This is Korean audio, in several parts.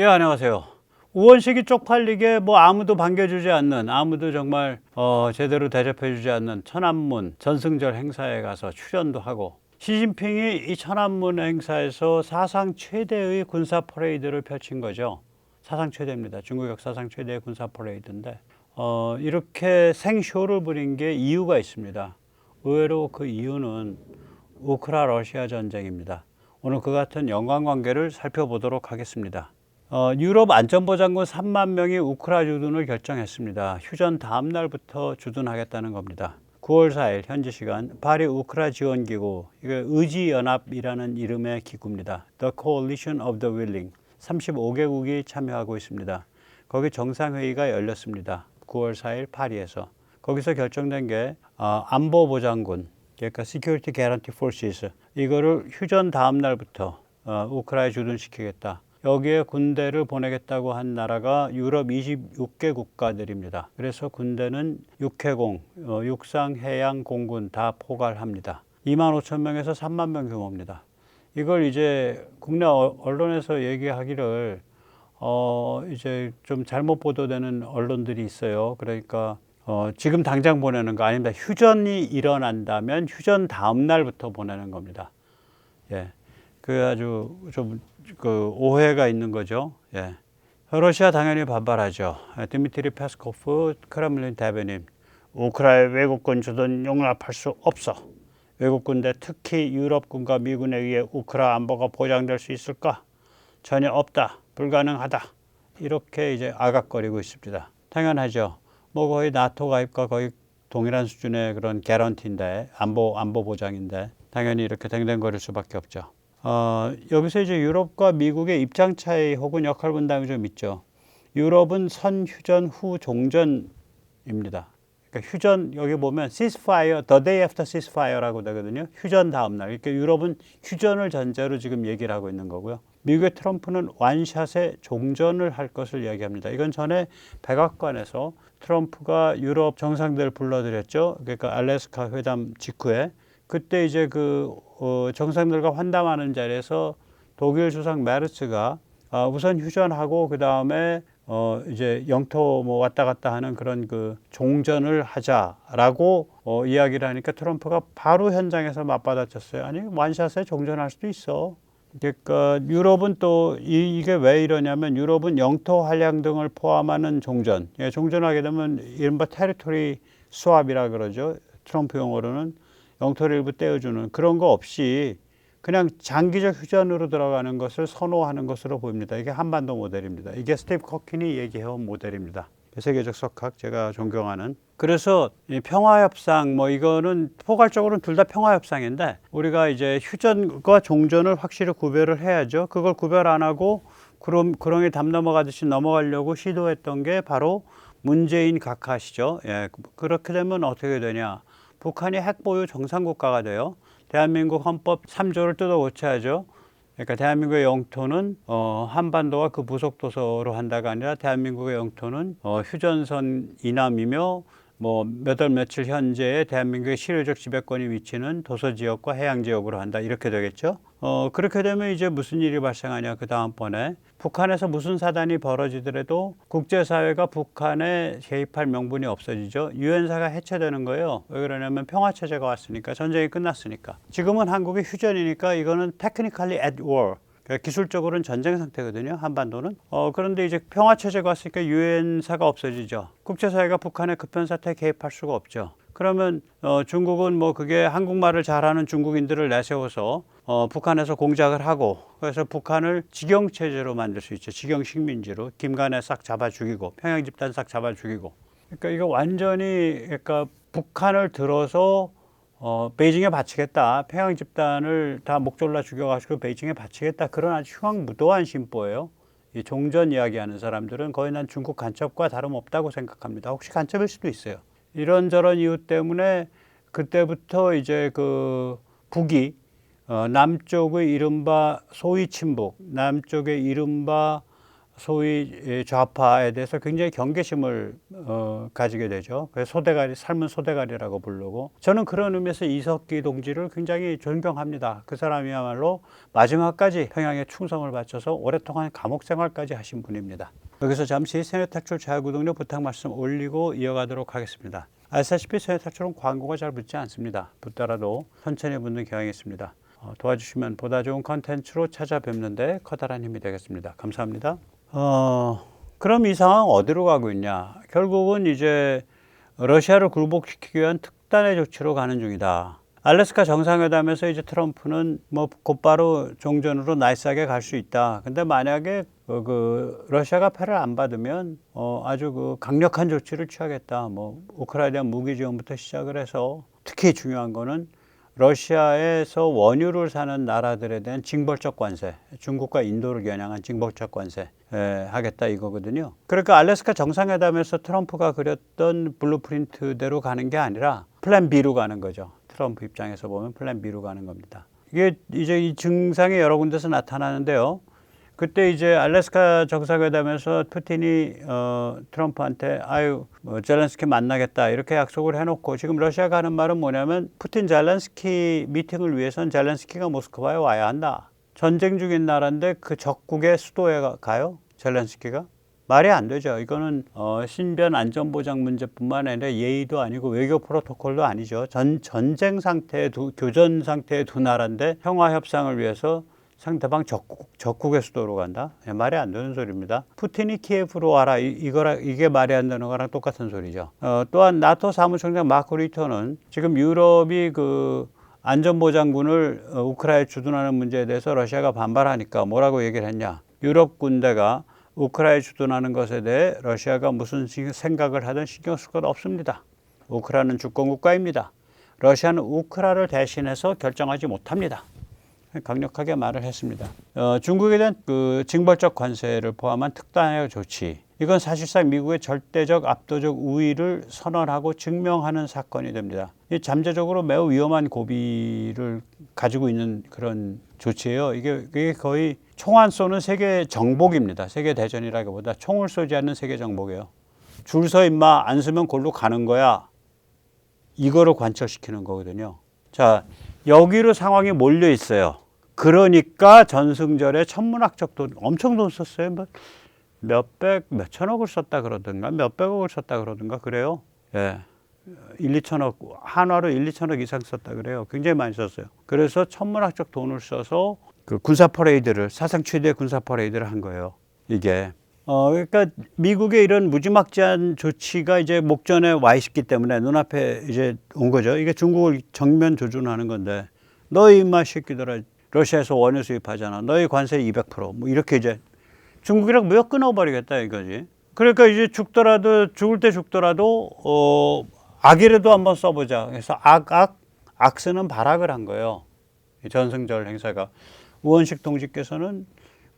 예, 안녕하세요. 우원식이 쪽팔리게 뭐 아무도 반겨주지 않는 아무도 정말 어, 제대로 대접해주지 않는 천안문 전승절 행사에 가서 출연도 하고 시진핑이 이 천안문 행사에서 사상 최대의 군사 퍼레이드를 펼친 거죠. 사상 최대입니다. 중국 역사상 최대의 군사 퍼레이드인데 어, 이렇게 생쇼를 부린 게 이유가 있습니다. 의외로 그 이유는 우크라 러시아 전쟁입니다. 오늘 그 같은 연관 관계를 살펴보도록 하겠습니다. 어, 유럽 안전보장군 3만 명이 우크라 주둔을 결정했습니다. 휴전 다음 날부터 주둔하겠다는 겁니다. 9월 4일 현지 시간 파리 우크라 지원 기구 이게 의지 연합이라는 이름의 기구입니다. The Coalition of the Willing 35개국이 참여하고 있습니다. 거기 정상회의가 열렸습니다. 9월 4일 파리에서 거기서 결정된 게 어, 안보 보장군 그러니까 Security Guarantee Forces 이거를 휴전 다음 날부터 어, 우크라에 주둔시키겠다. 여기에 군대를 보내겠다고 한 나라가 유럽 26개 국가들입니다. 그래서 군대는 육해공, 어, 육상, 해양, 공군 다 포괄합니다. 2만 5천 명에서 3만 명 규모입니다. 이걸 이제 국내 어- 언론에서 얘기하기를 어 이제 좀 잘못 보도되는 언론들이 있어요. 그러니까 어 지금 당장 보내는 거 아닙니다. 휴전이 일어난다면 휴전 다음 날부터 보내는 겁니다. 예. 그 아주 좀 그 오해가 있는 거죠. 예. 러시아 당연히 반발하죠. 예, 드미트리 페스코프 크렘린 대변인 우크라이나 외국군 주둔 용납할 수 없어. 외국 군대 특히 유럽군과 미군에 의해 우크라 안보가 보장될 수 있을까? 전혀 없다. 불가능하다. 이렇게 이제 아각거리고 있습니다. 당연하죠. 뭐 거의 나토 가입과 거의 동일한 수준의 그런 개런티인데 안보 안보 보장인데 당연히 이렇게 댕댕거릴 수밖에 없죠. 어, 여기서 이제 유럽과 미국의 입장 차이 혹은 역할 분담이 좀 있죠. 유럽은 선휴전 후 종전입니다. 그러니까 휴전 여기 보면 ceasefire, the day after ceasefire라고 되거든요. 휴전 다음 날. 그러니까 유럽은 휴전을 전제로 지금 얘기를 하고 있는 거고요. 미국의 트럼프는 완샷의 종전을 할 것을 이야기합니다. 이건 전에 백악관에서 트럼프가 유럽 정상들 불러들였죠. 그러니까 알래스카 회담 직후에 그때 이제 그 어, 정상들과 환담하는 자리에서 독일 수상 메르츠가 아, 우선 휴전하고 그 다음에 어 이제 영토 뭐 왔다 갔다 하는 그런 그 종전을 하자라고 어 이야기를 하니까 트럼프가 바로 현장에서 맞받아쳤어요. 아니 완샷에 종전할 수도 있어. 그러니까 유럽은 또 이, 이게 왜 이러냐면 유럽은 영토 한량 등을 포함하는 종전. 예, 종전하게 되면 이른바 테리토리 수합이라 그러죠. 트럼프 용어로는 영토를 일부 떼어주는 그런 거 없이 그냥 장기적 휴전으로 들어가는 것을 선호하는 것으로 보입니다. 이게 한반도 모델입니다. 이게 스티브 커킨이 얘기해온 모델입니다. 세계적 석학 제가 존경하는. 그래서 이 평화협상 뭐 이거는 포괄적으로는 둘 다 평화협상인데 우리가 이제 휴전과 종전을 확실히 구별을 해야죠. 그걸 구별 안 하고 그럼 그렁이 담 넘어가듯이 넘어가려고 시도했던 게 바로 문재인 각하시죠. 예, 그렇게 되면 어떻게 되냐? 북한이 핵보유 정상국가가 돼요. 대한민국 헌법 3조를 뜯어 고쳐야죠. 그러니까 대한민국의 영토는 어, 한반도와 그 부속 도서로 한다가 아니라 대한민국의 영토는 어, 휴전선 이남이며 뭐몇월 며칠 현재의 대한민국의 실효적 지배권이 위치는 도서 지역과 해양 지역으로 한다 이렇게 되겠죠. 어 그렇게 되면 이제 무슨 일이 발생하냐 그 다음번에 북한에서 무슨 사단이 벌어지더라도 국제사회가 북한에 개입할 명분이 없어지죠. 유엔사가 해체되는 거예요. 왜 그러냐면 평화 체제가 왔으니까 전쟁이 끝났으니까. 지금은 한국이 휴전이니까 이거는 technically at war. 그러니까 기술적으로는 전쟁 상태거든요. 한반도는. 어, 그런데 이제 평화 체제가 왔으니까 유엔사가 없어지죠. 국제사회가 북한의 급변 사태에 개입할 수가 없죠. 그러면 어, 중국은 뭐 그게 한국말을 잘하는 중국인들을 내세워서 어, 북한에서 공작을 하고 그래서 북한을 직영 체제로 만들 수 있죠. 직영 식민지로 김간에 싹 잡아 죽이고 평양 집단 싹 잡아 죽이고. 그러니까 이거 완전히 그러니까 북한을 들어서 어, 베이징에 바치겠다. 평양 집단을 다 목졸라 죽여가지고 베이징에 바치겠다. 그런 아주 흉악무도한 심보예요. 이 종전 이야기하는 사람들은 거의 난 중국 간첩과 다름없다고 생각합니다. 혹시 간첩일 수도 있어요. 이런저런 이유 때문에 그때부터 이제 그 북이 어, 남쪽의 이른바 소위 친북, 남쪽의 이른바 소위 이 좌파에 대해서 굉장히 경계심을 어, 가지게 되죠. 그래서 소대가리 삶은 소대가리라고 부르고 저는 그런 의미에서 이석기 동지를 굉장히 존경합니다. 그 사람이야말로 마지막까지 평양에 충성을 바쳐서 오랫동안 감옥 생활까지 하신 분입니다. 여기서 잠시 세뇌탈출 자유구독료 부탁 말씀 올리고 이어가도록 하겠습니다. 아시다시피 세뇌탈출은 광고가 잘 붙지 않습니다. 붙더라도 천천히 붙는 경향이 있습니다. 어, 도와주시면 보다 좋은 컨텐츠로 찾아뵙는데 커다란 힘이 되겠습니다. 감사합니다. 어, 그럼 이 상황 어디로 가고 있냐? 결국은 이제 러시아를 굴복시키기 위한 특단의 조치로 가는 중이다. 알래스카 정상회담에서 이제 트럼프는 뭐 곧바로 종전으로 나이스하게 갈 수 있다. 근데 만약에 그, 그 러시아가 패를 안 받으면 어 아주 그 강력한 조치를 취하겠다. 뭐 우크라이나 무기 지원부터 시작을 해서 특히 중요한 거는 러시아에서 원유를 사는 나라들에 대한 징벌적 관세, 중국과 인도를 겨냥한 징벌적 관세 에, 하겠다 이거거든요. 그러니까 알래스카 정상회담에서 트럼프가 그렸던 블루프린트대로 가는 게 아니라 플랜 B로 가는 거죠. 트럼프 입장에서 보면 플랜 B로 가는 겁니다. 이게 이제 이 증상이 여러 군데서 나타나는데요. 그때 이제 알래스카 정상회담에서 푸틴이 어, 트럼프한테 아유 뭐 젤렌스키 만나겠다 이렇게 약속을 해놓고 지금 러시아가 하는 말은 뭐냐면 푸틴 젤렌스키 미팅을 위해선 젤렌스키가 모스크바에 와야 한다. 전쟁 중인 나라인데 그 적국의 수도에 가- 가요 젤렌스키가 말이 안 되죠. 이거는 어, 신변 안전보장 문제뿐만 아니라 예의도 아니고 외교 프로토콜도 아니죠. 전 전쟁 상태의 두 교전 상태의 두 나라인데 평화 협상을 위해서 상대방 적국, 적국의 수도로 간다? 예, 말이 안 되는 소리입니다. 푸틴이 키예프로 와라. 이, 이거라, 이게 말이 안 되는 거랑 똑같은 소리죠. 어, 또한 나토 사무총장 마크 리터는 지금 유럽이 그 안전보장군을 어, 우크라이나에 주둔하는 문제에 대해서 러시아가 반발하니까 뭐라고 얘기를 했냐. 유럽 군대가 우크라이나에 주둔하는 것에 대해 러시아가 무슨 시- 생각을 하든 신경 쓸 것 없습니다. 우크라이나는 주권국가입니다. 러시아는 우크라를 대신해서 결정하지 못합니다. 강력하게 말을 했습니다. 어, 중국에 대한 그 징벌적 관세를 포함한 특단의 조치. 이건 사실상 미국의 절대적 압도적 우위를 선언하고 증명하는 사건이 됩니다. 이 잠재적으로 매우 위험한 고비를 가지고 있는 그런 조치예요. 이게, 이게 거의 총안 쏘는 세계 정복입니다. 세계 대전이라기보다 총을 쏘지 않는 세계 정복이에요. 줄 서 임마 안 쓰면 골로 가는 거야. 이거를 관철시키는 거거든요. 자, 여기로 상황이 몰려 있어요. 그러니까 전승절에 천문학적 돈 엄청 돈 썼어요. 뭐 몇백, 몇천억을 썼다 그러든가 몇백억을 썼다 그러든가 그래요. 예. 1, 2천억 한화로 1, 2천억 이상 썼다 그래요. 굉장히 많이 썼어요. 그래서 천문학적 돈을 써서 그 군사 퍼레이드를 사상 최대 군사 퍼레이드를 한 거예요. 이게 어 그러니까 미국의 이런 무지막지한 조치가 이제 목전에 와 있기 때문에 눈앞에 이제 온 거죠. 이게 중국을 정면 조준하는 건데 너희 입맛 새끼들아 러시아에서 원유 수입하잖아. 너희 관세 200%뭐 이렇게 이제 중국이랑 무역 끊어버리겠다 이거지. 그러니까 이제 죽더라도 죽을 때 죽더라도 어 악이라도 한번 써보자. 그래서 악악 악 쓰는 발악을 한 거예요. 이 전승절 행사가 우원식 동지께서는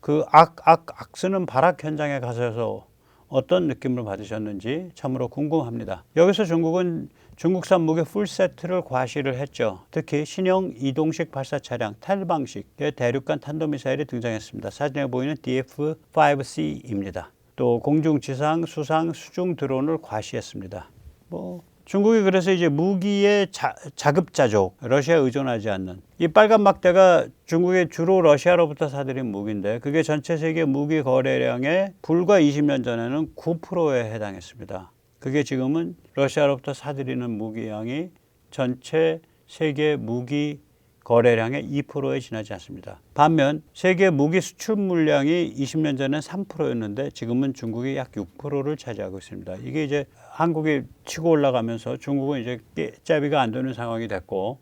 그 악 악 악 쓰는 발악 현장에 가셔서 어떤 느낌을 받으셨는지 참으로 궁금합니다. 여기서 중국은 중국산 무기 풀 세트를 과시를 했죠. 특히 신형 이동식 발사 차량 텔 방식의 대륙간 탄도미사일이 등장했습니다. 사진에 보이는 DF-5C입니다. 또 공중, 지상, 수상, 수중 드론을 과시했습니다. 뭐 중국이 그래서 이제 무기의 자, 자급자족, 러시아 의존하지 않는 이 빨간 막대가 중국의 주로 러시아로부터 사들인 무기인데 그게 전체 세계 무기 거래량의 불과 20년 전에는 9%에 해당했습니다. 그게 지금은 러시아로부터 사들이는 무기량이 전체 세계 무기 거래량의 2%에 지나지 않습니다. 반면 세계 무기 수출 물량이 20년 전엔 3%였는데 지금은 중국이 약 6%를 차지하고 있습니다. 이게 이제 한국이 치고 올라가면서 중국은 이제 깨짜비가 안 되는 상황이 됐고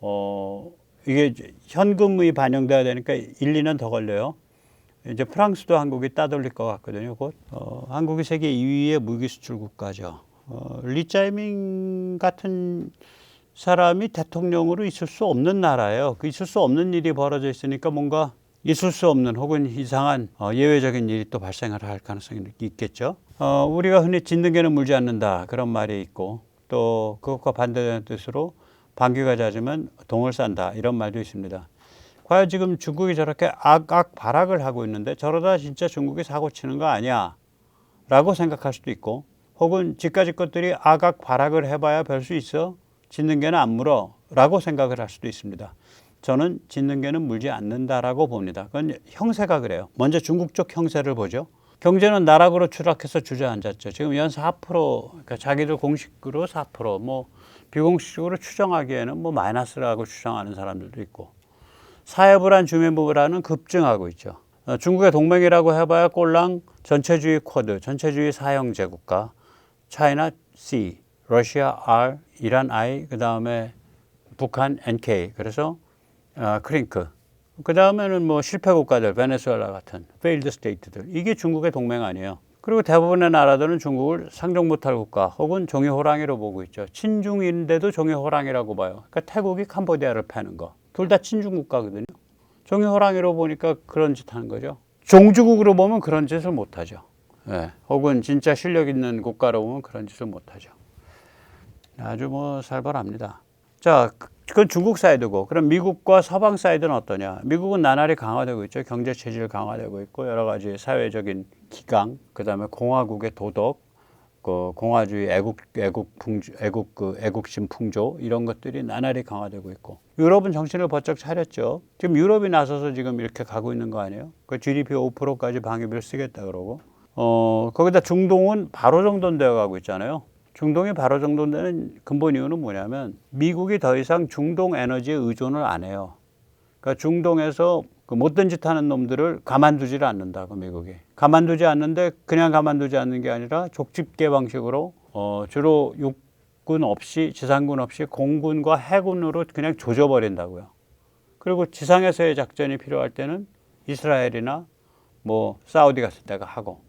어 이게 현금이 반영돼야 되니까 1, 2년 더 걸려요. 이제 프랑스도 한국이 따돌릴 것 같거든요. 곧 어, 한국이 세계 2위의 무기 수출 국가죠. 어, 리짜이밍 같은 사람이 대통령으로 있을 수 없는 나라예요. 그 있을 수 없는 일이 벌어져 있으니까 뭔가 있을 수 없는 혹은 이상한 어, 예외적인 일이 또 발생을 할 가능성이 있겠죠. 어, 우리가 흔히 짓는 개는 물지 않는다 그런 말이 있고 또 그것과 반대되는 뜻으로 방귀가 잦으면 동을 싼다 이런 말도 있습니다. 과연 지금 중국이 저렇게 악악 발악을 하고 있는데 저러다 진짜 중국이 사고 치는 거 아니야? 라고 생각할 수도 있고 혹은 지까지 것들이 악악 발악을 해봐야 별 수 있어? 짓는 개는 안 물어? 라고 생각을 할 수도 있습니다. 저는 짓는 개는 물지 않는다라고 봅니다. 그건 형세가 그래요. 먼저 중국 쪽 형세를 보죠. 경제는 나락으로 추락해서 주저앉았죠. 지금 연 4%, 그러니까 자기들 공식으로 4%, 뭐 비공식적으로 추정하기에는 뭐 마이너스라고 추정하는 사람들도 있고 사회불안 주민부 불안은 급증하고 있죠. 어, 중국의 동맹이라고 해봐야 꼴랑 전체주의 쿼드, 전체주의 사형제 국가, 차이나 C, 러시아 R, 이란 I, 그 다음에 북한 NK. 그래서 어, 크링크. 그 다음에는 뭐 실패 국가들, 베네수엘라 같은 페일드 스테이트들. 이게 중국의 동맹 아니에요. 그리고 대부분의 나라들은 중국을 상종 못할 국가 혹은 종이 호랑이로 보고 있죠. 친중인데도 종이 호랑이라고 봐요. 그러니까 태국이 캄보디아를 패는 거. 둘 다 친중 국가거든요. 종이 호랑이로 보니까 그런 짓 하는 거죠. 종주국으로 보면 그런 짓을 못 하죠. 예. 혹은 진짜 실력 있는 국가로 보면 그런 짓을 못 하죠. 아주 뭐 살벌합니다. 자, 그건 중국 사이드고, 그럼 미국과 서방 사이드는 어떠냐? 미국은 나날이 강화되고 있죠. 경제 체질 강화되고 있고 여러 가지 사회적인 기강, 그다음에 공화국의 도덕, 그 공화주의 애국 애국 풍조, 애국 그 애국심 풍조 이런 것들이 나날이 강화되고 있고 유럽은 정신을 번쩍 차렸죠. 지금 유럽이 나서서 지금 이렇게 가고 있는 거 아니에요? 그 GDP 5%까지 방위비를 쓰겠다 그러고 어 거기다 중동은 바로 정돈되어 가고 있잖아요. 중동이 바로 정돈되는 근본 이유는 뭐냐면 미국이 더 이상 중동 에너지에 의존을 안 해요. 그러니까 중동에서 그 못된 짓 하는 놈들을 가만두지를 않는다고 미국이. 가만두지 않는데 그냥 가만두지 않는 게 아니라 족집게 방식으로 어 주로 육군 없이 지상군 없이 공군과 해군으로 그냥 조져버린다고요. 그리고 지상에서의 작전이 필요할 때는 이스라엘이나 뭐 사우디 같은 데가 하고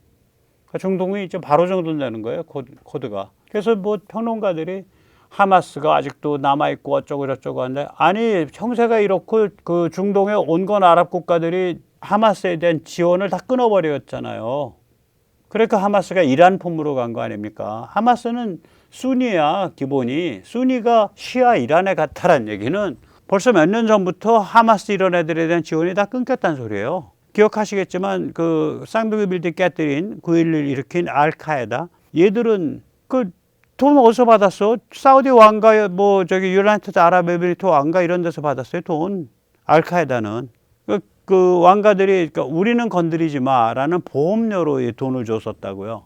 그러니까 중동이 이제 바로 정돈되는 거예요 코드, 코드가. 그래서 뭐 평론가들이 하마스가 아직도 남아있고 어쩌고 저쩌고 하는데 아니 형세가 이렇고 그 중동의 온건 아랍 국가들이 하마스에 대한 지원을 다 끊어버렸잖아요. 그러니까 하마스가 이란 품으로 간 거 아닙니까? 하마스는 순위야 기본이 순위가 시아 이란에 같다란 얘기는 벌써 몇 년 전부터 하마스 이런 애들에 대한 지원이 다 끊겼다는 소리예요. 기억하시겠지만 그 쌍둥이 빌딩 깨뜨린 9.11 일으킨 알카에다 얘들은 그 돈 어디서 받았어? 사우디 왕가 뭐 저기 유나이티드 아랍에미리트 왕가 이런 데서 받았어요 돈. 알카에다는 그, 그 왕가들이 그러니까 우리는 건드리지 마라는 보험료로 이 돈을 줬었다고요.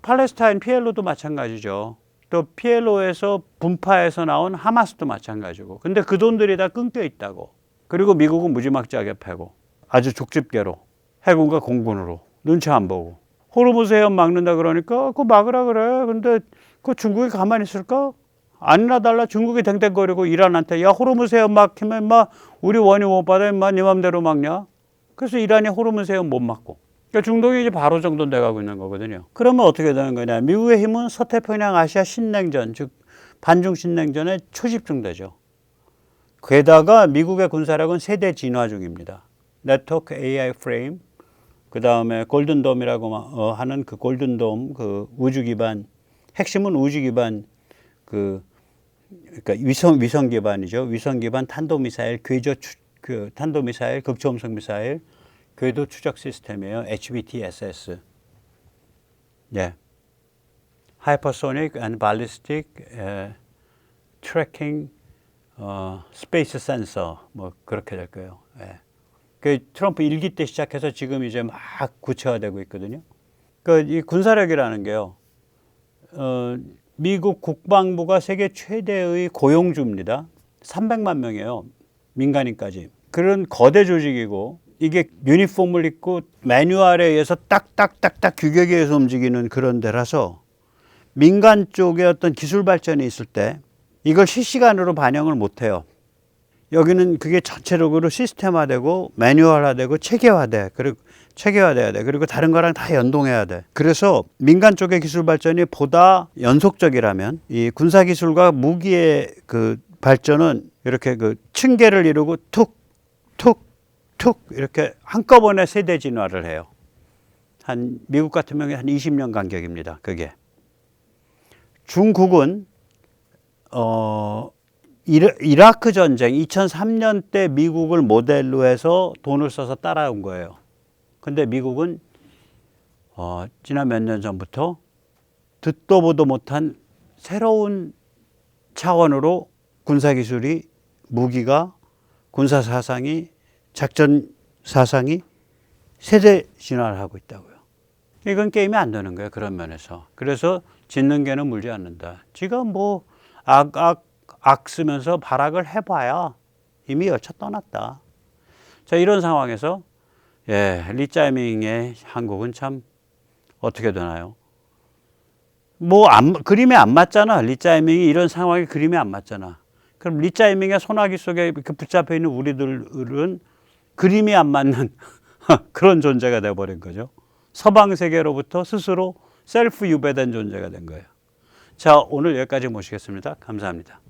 팔레스타인 피엘로도 마찬가지죠. 또 피엘로에서 분파해서 나온 하마스도 마찬가지고. 근데 그 돈들이 다 끊겨 있다고. 그리고 미국은 무지막지하게 패고 아주 족집게로 해군과 공군으로 눈치 안 보고 호르무즈 해협 막는다 그러니까 그거 막으라 그래. 근데 그 중국이 가만히 있을까? 아니나 달라 중국이 댕댕거리고 이란한테 야 호르무즈 해협 막히면 막 우리 원유 못 받아 임마 네 맘대로 막냐? 그래서 이란이 호르무즈 해협 못 막고 그러니까 중동이 이제 바로 정돈돼 가고 있는 거거든요. 그러면 어떻게 되는 거냐? 미국의 힘은 서태평양 아시아 신냉전 즉 반중 신냉전에 초집중되죠. 게다가 미국의 군사력은 세대 진화 중입니다. 네트워크 AI 프레임, 그 다음에 골든돔이라고 어, 하는 그 골든돔 그 우주 기반 핵심은 우주 기반 그 그러니까 위성 위성 기반이죠. 위성 기반 탄도 미사일 궤도 추, 그 탄도 미사일 극초음속 미사일 궤도 추적 시스템이에요. HBTSS. 예. Hypersonic and Ballistic uh, 뭐 그렇게 될 거예요. 예. 그 트럼프 일기 때 시작해서 지금 이제 막 구체화되고 있거든요. 그 이 군사력이라는 게요. 어, 미국 국방부가 세계 최대의 고용주입니다. 300만 명이에요. 민간인까지. 그런 거대 조직이고 이게 유니폼을 입고 매뉴얼에 의해서 딱딱딱딱 규격에 의해서 움직이는 그런 데라서 민간 쪽에 어떤 기술 발전이 있을 때 이걸 실시간으로 반영을 못 해요. 여기는 그게 전체적으로 시스템화되고 매뉴얼화되고 체계화돼. 그리고 체계화돼야 돼. 그리고 다른 거랑 다 연동해야 돼. 그래서 민간 쪽의 기술 발전이 보다 연속적이라면 이 군사 기술과 무기의 그 발전은 이렇게 그 층계를 이루고 툭, 툭, 툭 이렇게 한꺼번에 세대 진화를 해요. 한 미국 같으면 한 20년 간격입니다. 그게 중국은 어 이라- 이라크 전쟁 2003년 때 미국을 모델로 해서 돈을 써서 따라온 거예요. 근데 미국은 어, 지난 몇 년 전부터 듣도 보도 못한 새로운 차원으로 군사 기술이 무기가 군사 사상이 작전 사상이 세대 진화를 하고 있다고요. 이건 게임이 안 되는 거예요. 그런 면에서. 그래서 짓는 개는 물지 않는다. 지금 뭐 악, 악, 악 쓰면서 발악을 해봐야 이미 열차 떠났다. 자, 이런 상황에서 예, 리짜이밍의 한국은 참 어떻게 되나요? 뭐 안, 그림에 안 맞잖아. 리짜이밍이 이런 상황에 그림에 안 맞잖아. 그럼 리짜이밍의 소나기 속에 이렇게 붙잡혀 있는 우리들은 그림이 안 맞는 그런 존재가 되어버린 거죠. 서방 세계로부터 스스로 셀프 유배된 존재가 된 거예요. 자, 오늘 여기까지 모시겠습니다. 감사합니다.